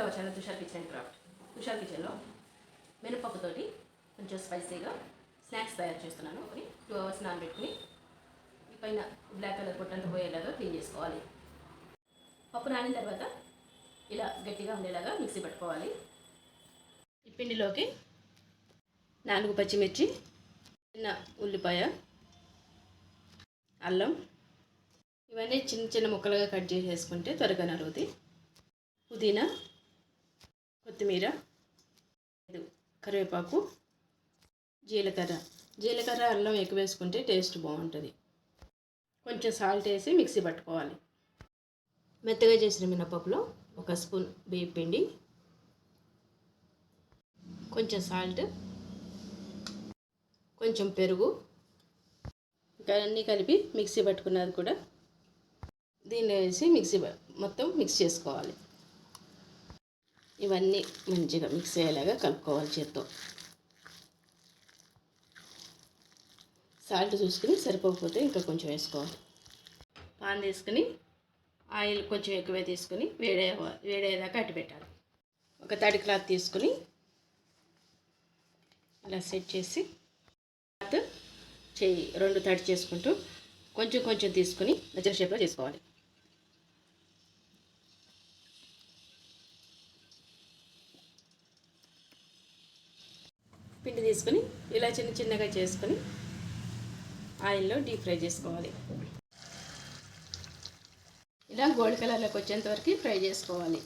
To our Tushar kitchen and craft. Tushar కిచెన్లో మినపప్పుతోటి కొంచెం స్పైసీగా స్నాక్స్ తయారు చేస్తున్నాను. ఒకటి టూ అవర్స్ నానబెట్టుకుని ఈ పైన బ్లాక్ కలర్ పొట్టంతా పోయేలాగా క్లీన్ చేసుకోవాలి. పప్పు నానిన తర్వాత ఇలా గట్టిగా ఉండేలాగా మిక్సీ పట్టుకోవాలి. ఈ పిండిలోకి నాలుగు పచ్చిమిర్చి చిన్న ఉల్లిపాయ అల్లం ఇవన్నీ చిన్న చిన్న ముక్కలుగా కట్ చేసేసుకుంటే త్వరగా నలుగుతాయి పుదీనా కొత్తిమీర కరివేపాకు జీలకర్ర. జీలకర్ర అల్లం ఎక్కువ వేసుకుంటే టేస్ట్ బాగుంటుంది. కొంచెం సాల్ట్ వేసి మిక్సీ పట్టుకోవాలి. మెత్తగా చేసిన మినపప్పులో ఒక స్పూన్ బియ్యం పిండి కొంచెం సాల్ట్ కొంచెం పెరుగు ఇంకా అన్నీ కలిపి మిక్సీ పట్టుకున్నది కూడా దీన్ని వేసి మిక్సీ మొత్తం మిక్స్ చేసుకోవాలి. ఇవన్నీ మంచిగా మిక్స్ అయ్యేలాగా కలుపుకోవాలి చేత్తో. సాల్ట్ చూసుకుని సరిపోకపోతే ఇంకా కొంచెం వేసుకోవాలి. పాన్ తీసుకుని ఆయిల్ కొంచెం ఎక్కువే తీసుకుని వేడే వేడేదాకా అట్టి పెట్టాలి. ఒక తడి క్లాత్ తీసుకుని ఇలా సెట్ చేసి క్లాత్ చేయి రెండు తడి చేసుకుంటూ కొంచెం కొంచెం తీసుకుని నచ్చిన షేప్లో చేసుకోవాలి. పిండి తీసుకుని ఇలా చిన్న చిన్నగా చేసుకుని ఆయిల్లో డీప్ ఫ్రై చేసుకోవాలి. ఇలా గోల్డ్ కలర్లోకి వచ్చేంత వరకు ఫ్రై చేసుకోవాలి.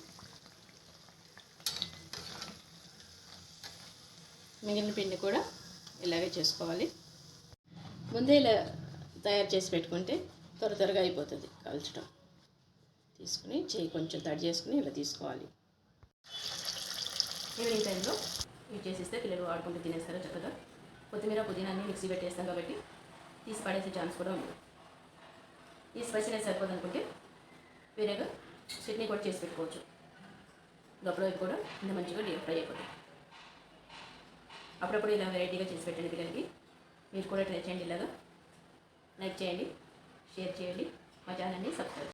మిగిలిన పిండి కూడా ఇలాగే చేసుకోవాలి. ముందే ఇలా తయారు చేసి పెట్టుకుంటే త్వర త్వరగా అయిపోతుంది కాల్చడం. తీసుకుని చేయి కొంచెం తడి చేసుకుని ఇలా తీసుకోవాలి. ఈవినింగ్ టైంలో యూజ్ చేసిస్తే పిల్లలు ఆడుకుంటూ తినేస్తారు చక్కగా కొత్తిమీర పుదీనాన్ని మిక్సీ పెట్టేస్తాం కాబట్టి తీసి పడేసే ఛాన్స్ కూడా ఉంది. ఈ స్పైసీనెస్ సరిపోదనుకుంటే వేరేగా చట్నీ కూడా చేసి పెట్టుకోవచ్చు. లోపల కూడా ఇంత మంచిగా డీప్ ఫ్రై అయిపోతుంది అప్పుడప్పుడు ఇలా వెరైటీగా చేసి పెట్టండి పిల్లలకి. మీరు కూడా ట్రై చేయండి ఇలాగా. లైక్ చేయండి షేర్ చేయండి. మా ఛానల్ని సబ్స్క్రైబ్